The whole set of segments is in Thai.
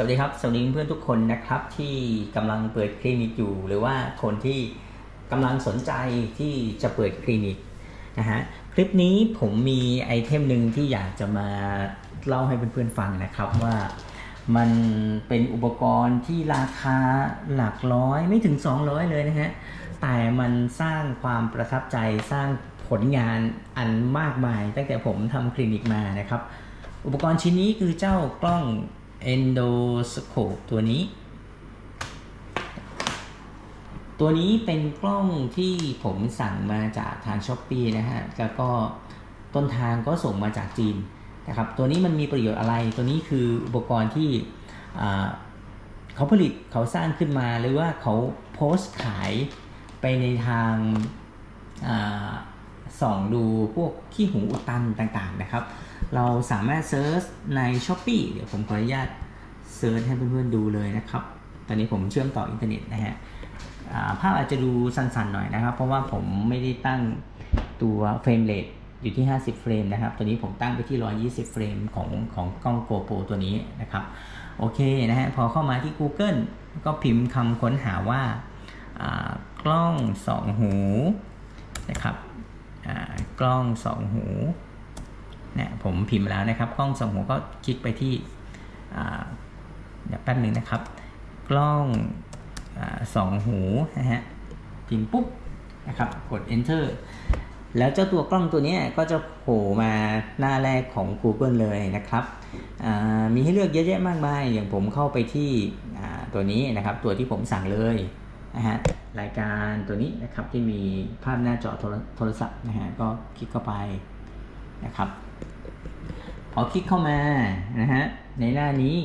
สวัสดีครับ สวัสดีเพื่อนทุกคนนะครับที่กำลังเปิดคลินิกอยู่ หรือว่าคนที่กำลังสนใจที่จะเปิดคลินิกนะฮะคลิปนี้ผมมีไอเทมหนึ่งที่อยากจะมาเล่าให้เพื่อนๆฟังนะครับว่ามันเป็นอุปกรณ์ที่ราคาหลักร้อยไม่ถึง 200 เลยนะฮะแต่มันสร้างความประทับใจสร้างผลงานอันมากมาย ตั้งแต่ผมทำคลินิกมานะครับ อุปกรณ์ชิ้นนี้คือเจ้ากล้อง endoscope ตัวนี้ ตัวนี้เป็นกล้องที่ผมสั่งมาจากทาง s h อ p e e นะฮะ แล้วก็ต้นทางก็ส่งมาจากจีนนะครับ ตัวนี้มันมีประโยชน์อะไร ตัวนี้คืออุปกรณ์ที่เขาผลิตเขาสร้างขึ้นมาหรือว่าเขาโพสต์ขายไปในทาง ส่องดูพวกขี้หูอุดตันต่างๆนะครับ เราสามารถเซิร์ชใน s h อ p e e เดี๋ยวผมขออนุญาตเซิร์ชให้เพื่อนๆดูเลยนะครับ ตอนนี้ผมเชื่อมต่ออินเทอร์เน็ตนะฮะภาพอาจจะดูสั้นๆหน่อยนะครับ เพราะว่าผมไม่ได้ตั้งตัวเฟรมเรทอยู่ที่ 50 เฟรมนะครับ ตัวนี้ผมตั้งไปที่ 120 เฟรมของของกล้อง GoPro ตัวนี้นะครับ โอเคนะฮะ พอเข้ามาที่ Google ก็พิมพ์คำค้นหาว่ากล้องสองหูนะครับ กล้องสองหูเนี่ยผมพิมพ์แล้วนะครับ กล้องสองหูก็คลิกไปที่เดี๋ยวแป๊บหนึ่งนะครับ กล้องอสองหูนะฮะพิมพ์ปุ๊บนะครับกด enter แล้วเจ้าตัวกล้องตัวนี้ก็จะโผล่มาหน้าแรกของ Google เลยนะครับ มีให้เลือกเยอะแยะมากมาย อย่างผมเข้าไปที่ตัวนี้นะครับ ตัวที่ผมสั่งเลย นะฮะรายการตัวนี้นะครับที่มีภาพหน้าจอโทรศัพท์นะฮะก็คลิกเข้าไปนะครับพอคลิกเข้ามานะฮะในหน้านี้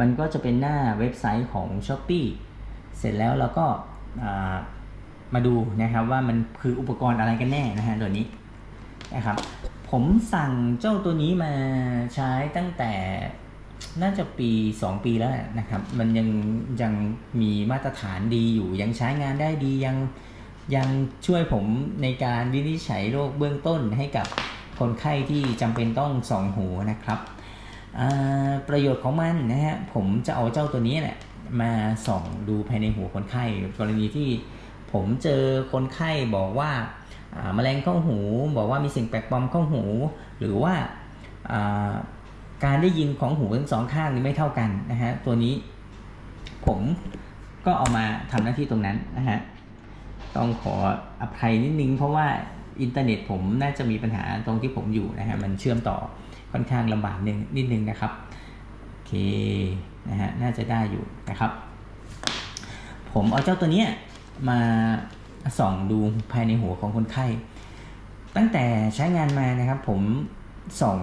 มันก็จะเป็นหน้าเว็บไซต์ของ s h อ p e e เสร็จแล้วเราก็มาดูนะครับว่ามันคืออุปกรณ์อะไรกันแน่นะฮะตัวนี้นะครับผมสั่งเจ้าตัวนี้มาใช้ตั้งแต่ น่าจะปี 2 ปีแล้วนะครับ มันยังยังมีมาตรฐานดีอยู่ ยังใช้งานได้ดียังยังช่วยผมในการวินิจฉัยโรคเบื้องต้นให้กับคนไข้ที่จำเป็นต้องส่องหูนะครับ ประโยชน์ของมันนะฮะผมจะเอาเจ้าตัวนี้แหละมาส่องดูภายในหูคนไข้ กรณีที่ผมเจอคนไข้บอกว่าแมลงเข้าหู บอกว่ามีสิ่งแปลกปลอมเข้าหู หรือว่า การได้ยินของหูทั้งสองข้างนี่ไม่เท่ากันนะฮะตัวนี้ผมก็เอามาทำหน้าที่ตรงนั้นนะฮะต้องขออภัยนิดนึงเพราะว่าอินเทอร์เน็ตผมน่าจะมีปัญหาตรงที่ผมอยู่นะฮะมันเชื่อมต่อค่อนข้างลำบากนึงนิดนึงนะครับโอเคนะฮะน่าจะได้อยู่นะครับ ผมเอาเจ้าตัวนี้มาส่องดูภายในหัวของคนไข้ ตั้งแต่ใช้งานมานะครับผมส่อง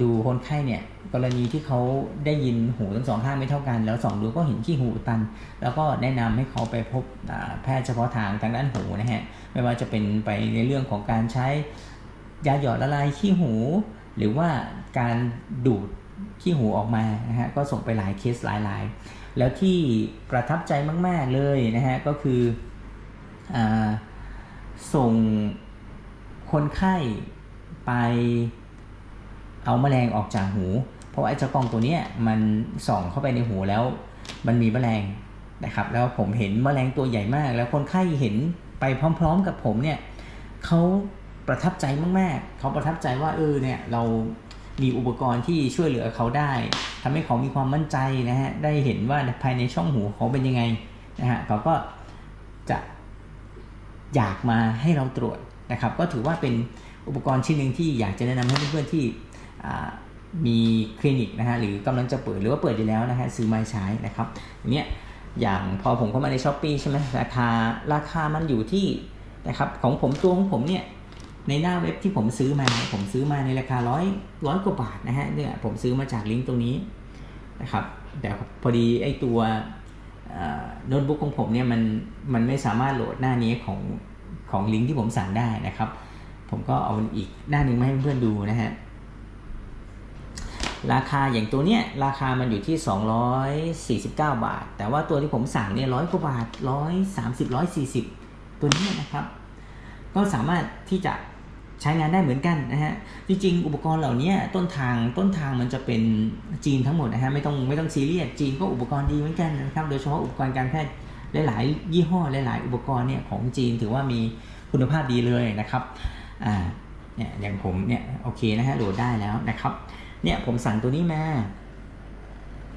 ดูคนไข้เนี่ยกรณีที่เขาได้ยินหูทั้งสองข้างไม่เท่ากัน แล้วสองดูก็เห็นขี้หูตัน แล้วก็แนะนำให้เขาไปพบแพทย์เฉพาะทางทางด้านหูนะฮะไม่ว่าจะเป็นไปในเรื่องของการใช้ยาหยอดละลายขี้หู หรือว่าการดูดขี้หูออกมานะฮะก็ส่งไปหลายเคสหลายรายแล้วที่ประทับใจมาก ๆเลยนะฮะก็คืออส่งคนไข้ไป เอาแมลงออกจากหู เพราะว่าไอ้เจ้ากล้องตัวนี้มันส่องเข้าไปในหูแล้ว มันมีแมลงนะครับ แล้วผมเห็นแมลงตัวใหญ่มาก แล้วคนไข้เห็นไปพร้อม ๆ กับผมเนี่ยเขาประทับใจมากๆ เขาประทับใจว่าเออเนี่ยเรามีอุปกรณ์ที่ช่วยเหลือเขาได้ทำให้เขามีความมั่นใจนะฮะ ได้เห็นว่าภายในช่องหูเขาเป็นยังไงนะฮะ เขาก็จะอยากมาให้เราตรวจนะครับ ก็ถือว่าเป็นอุปกรณ์ชิ้นหนึ่งที่อยากจะแนะนำให้เพื่อนๆที่ มีคลินิกนะฮะหรือกำลังจะเปิดหรือว่าเปิดอยู่แล้วนะฮะซื้อมาใช้นะครับอย่างเนี้ยอย่างพอผมเข้ามาในช้อปปีใช่ไหมราคาราคามันอยู่ที่นะครับของผมตัวของผมเนี่ยในหน้าเว็บที่ผมซื้อมา ผมซื้อมาในราคาร้อยร้อยกว่าบาทนะฮะเนี่ยผมซื้อมาจากลิงก์ตรงนี้นะครับแต่พอดีไอ้ตัวโน้ตบุ๊กของผมเนี่ยมันมันไม่สามารถโหลดหน้านี้ของของลิงก์ที่ผมสั่งได้นะครับ ผมก็เอาอีกหน้านึงมาให้เพื่อนดูนะฮะ ราคาอย่างตัวเนี้ยราคามันอยู่ที่ 249 บาท แต่ว่าตัวที่ผมสั่งเนี่ยร้อยกว่าบาท130 140ตัวนี้นะครับ ก็สามารถที่จะใช้งานได้เหมือนกันนะฮะ จริงๆ อุปกรณ์เหล่านี้ต้นทางต้นทางมันจะเป็นจีนทั้งหมดนะฮะไม่ต้องไม่ต้องซีเรียสจีนก็อุปกรณ์ดีเหมือนกันนะครับ โดยเฉพาะอุปกรณ์การแพทย์หลายๆยี่ห้อหลายๆ อุปกรณ์เนี่ยของจีนถือว่ามีคุณภาพดีเลยนะครับอ่าเนี่ยอย่างผมเนี่ยโอเคนะฮะโหลดได้แล้วนะครับ เนี่ยผมสั่งตัวนี้มา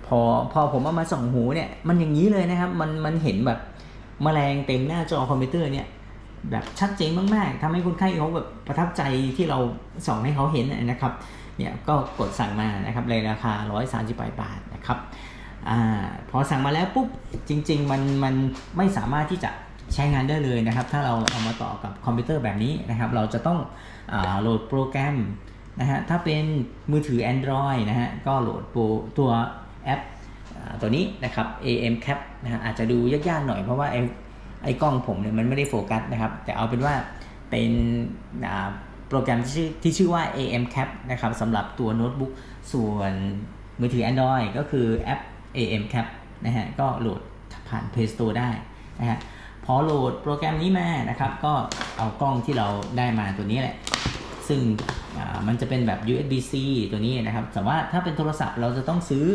พอพอผมเอามาส่องหูเนี่ย มันอย่างนี้เลยนะครับ มันมันเห็นแบบแมลงเต็มหน้าจอคอมพิวเตอร์เนี่ย แบบชัดเจนมากๆทำให้คนไข้เขาแบบประทับใจที่เราส่องให้เขาเห็นนะครับ เนี่ยก็กดสั่งมานะครับในราคา 138 บาทนะครับอาพอสั่งมาแล้วปุ๊บจริง ๆ มันมันไม่สามารถที่จะใช้งานได้เลยนะครับ ถ้าเราเอามาต่อกับคอมพิวเตอร์แบบนี้นะครับ เราจะต้องอโหลดโปรแกรม นะฮะถ้าเป็นมือถือ Android นะฮะก็โหลดโปรตัวแอปตัวนี้นะครับ AM Cap นะฮะอาจจะดูยากๆหน่อยเพราะว่าไอ้ไอ้กล้องผมเนี่ยมันไม่ได้โฟกัสนะครับแต่เอาเป็นว่าเป็นโปรแกรมที่ชื่อที่ชื่อว่า AM Cap นะครับสำหรับตัวโน้ตบุ๊กส่วนมือถือ Android ก็คือแอป AM Cap นะฮะก็โหลดผ่าน Play Store ได้นะฮะพอโหลดโปรแกรมนี้มานะครับ ก็เอากล้องที่เราได้มาตัวนี้แหละ ซึ่ง มันจะเป็นแบบ USB-C ตัวนี้นะครับ แต่ว่าถ้าเป็นโทรศัพท์เราจะต้องซื้อ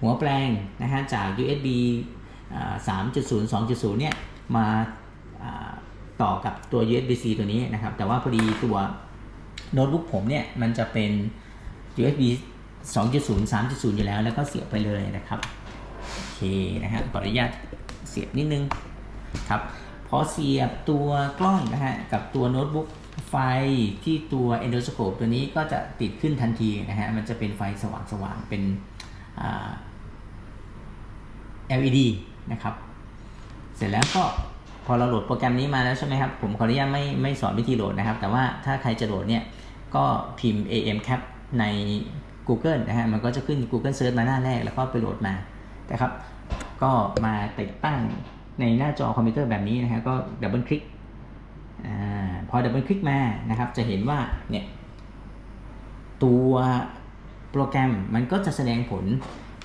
หัวแปลงนะฮะจาก USB 3.0 2.0 เนี่ยมาต่อกับตัว USB-C ตัวนี้นะครับ แต่ว่าพอดีตัวโน้ตบุ๊กผมเนี่ยมันจะเป็น USB 2.0 3.0 อยู่แล้ว แล้วก็เสียบไปเลยนะครับ โอเคนะฮะขออนุญาตเสียบนิดนึงครับพอเสียบตัวกล้องนะฮะกับตัวโน้ตบุ๊ก ไฟที่ตัว endoscope ตัวนี้ก็จะติดขึ้นทันทีนะฮะ มันจะเป็นไฟสว่างๆเป็น LED นะครับ เสร็จแล้วก็พอเราโหลดโปรแกรมนี้มาแล้วใช่ไหมครับ ผมขออนุญาตไม่ไม่สอนวิธีโหลดนะครับ แต่ว่าถ้าใครจะโหลดเนี่ย ก็พิมพ์ AM Cap ใน Google นะฮะ มันก็จะขึ้น Google Search มาหน้าแรกแล้วก็ไปโหลดมานะครับ ก็มาติดตั้งในหน้าจอคอมพิวเตอร์แบบนี้นะฮะ ก็ดับเบิลคลิก อพอดับเบิลคลิกมานะครับ จะเห็นว่าเนี่ยตัวโปรแกรมมันก็จะแสดงผล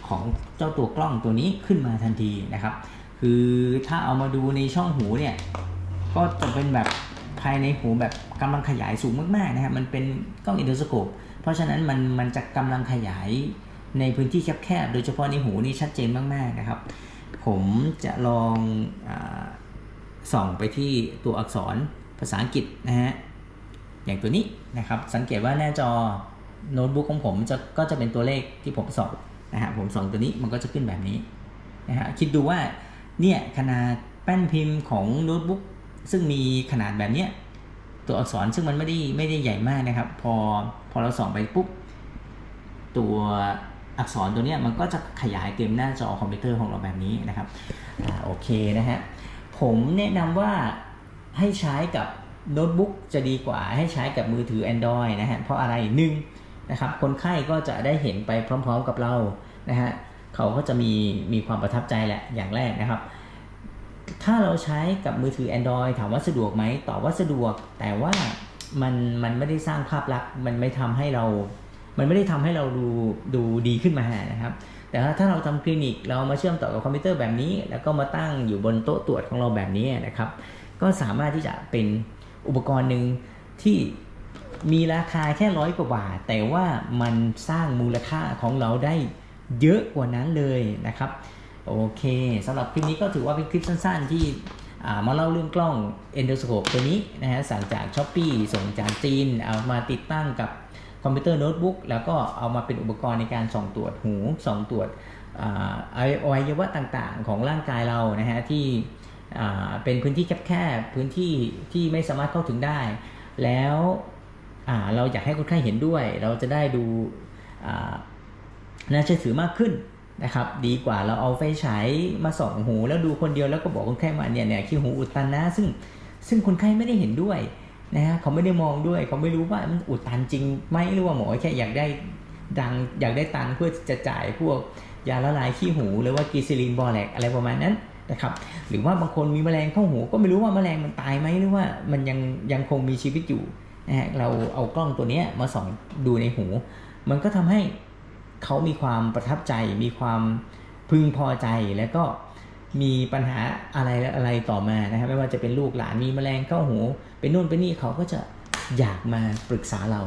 ของเจ้าตัวกล้องตัวนี้ขึ้นมาทันทีนะครับ คือถ้าเอามาดูในช่องหูเนี่ย ก็จะเป็นแบบภายในหูแบบกำลังขยายสูงมากๆนะครับ มันเป็นกล้องอินโดสโคปเพราะฉะนั้นมันมันจะกำลังขยายในพื้นที่แคบๆ โดยเฉพาะในหูนี่ชัดเจนมากๆนะครับ ผมจะลองอส่องไปที่ตัวอักษร ภาษาอังกฤษนะฮะอย่างตัวนี้นะครับ สังเกตว่าหน้าจอโน้ตบุ๊กของผมจะก็จะเป็นตัวเลขที่ผมส่องนะฮะผมส่องตัวนี้มันก็จะขึ้นแบบนี้นะฮะคิดดูว่าเนี่ยขนาดแป้นพิมพ์ของโน้ตบุ๊กซึ่งมีขนาดแบบเนี้ยตัวอักษรซึ่งมันไม่ได้ไม่ได้ใหญ่มากนะครับ พอพอเราส่องไปปุ๊บตัวอักษรตัวเนี้ยมันก็จะขยายเต็มหน้าจอคอมพิวเตอร์ของเราแบบนี้นะครับอโอเคนะฮะผมแนะนำว่า ให้ใช้กับโน้ตบุ๊กจะดีกว่าให้ใช้กับมือถือ Android นะฮะเพราะอะไรหนึ่งนะครับคนไข้ก็จะได้เห็นไปพร้อม ๆ กับเรานะฮะเขาก็จะมีมีความประทับใจแหละอย่างแรกนะครับ ถ้าเราใช้กับมือถือ Android ถามว่าสะดวกไหมตอบว่าสะดวก แต่ว่ามันมันไม่ได้สร้างภาพลักษณ์มันไม่ทำให้เรา มันไม่ได้ทำให้เราดูดูดีขึ้นมานะครับ แต่ถ้าเราทำคลินิกเรามาเชื่อมต่อกับคอมพิวเตอร์แบบนี้ แล้วก็มาตั้งอยู่บนโต๊ะตรวจของเราแบบนี้นะครับ ก็สามารถที่จะเป็นอุปกรณ์หนึ่งที่มีราคาแค่ร้อยกว่าบาท แต่ว่ามันสร้างมูลค่าของเราได้เยอะกว่านั้นเลยนะครับ โอเคสำหรับคลิปนี้ก็ถือว่าเป็นคลิปสั้น ๆ ที่ามาเล่าเรื่องกล้อง endoscope ตัวนี้นะฮะสั่งจาก s h อ p e e ส่งจากจีน เอามาติดตั้งกับคอมพิวเตอร์โน้ตบุ๊กแล้วก็เอามาเป็นอุปกรณ์ในการส่องตรวจหูส่องตรวจอวัยวะต่างๆ ของร่างกายเรานะฮะที่ เป็นพื้นที่แคบๆพื้นที่ที่ไม่สามารถเข้าถึงได้ แล้วเราอยากให้คนไข้เห็นด้วย เราจะได้ดูน่าเชื่อถือมากขึ้นนะครับ ดีกว่าเราเอาไฟฉายมาส่องหู แล้วดูคนเดียวแล้วก็บอกคนไข้ว่าเนี่ยเนี่ยขี้หูอุดตันนะ ซึ่งซึ่งคนไข้ไม่ได้เห็นด้วยนะฮะเขาไม่ได้มองด้วย เขาไม่รู้ว่ามันอุดตันจริงไหมหรือว่าหมอแค่อยากได้ดังอยากได้ตังเพื่อจะจ่ายพวกยาละลายขี้หู หรือว่ากีซิลินบอแลกอะไรประมาณนั้น นะครับหรือว่าบางคนมีแมลงเข้าหูก็ไม่รู้ว่าแมลงมันตายไหมหรือว่ามันยังยังคงมีชีวิตอยู่นะฮะเราเอากล้องตัวนี้มาส่องดูในหู มันก็ทำให้เขามีความประทับใจ มีความพึงพอใจแล้วก็มีปัญหาอะไรอะไรต่อมานะครับไม่ว่าจะเป็นลูกหลานมีแมลงเข้าหู เป็นนู่นเป็นนี่เขาก็จะอยากมาปรึกษาเรา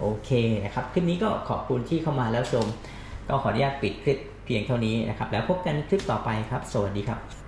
โอเคนะครับคลิปนี้ก็ขอบคุณที่เข้ามาแล้วชม ก็ขออนุญาตปิดคลิปเพียงเท่านี้นะครับ แล้วพบกันคลิปต่อไปครับ สวัสดีครับ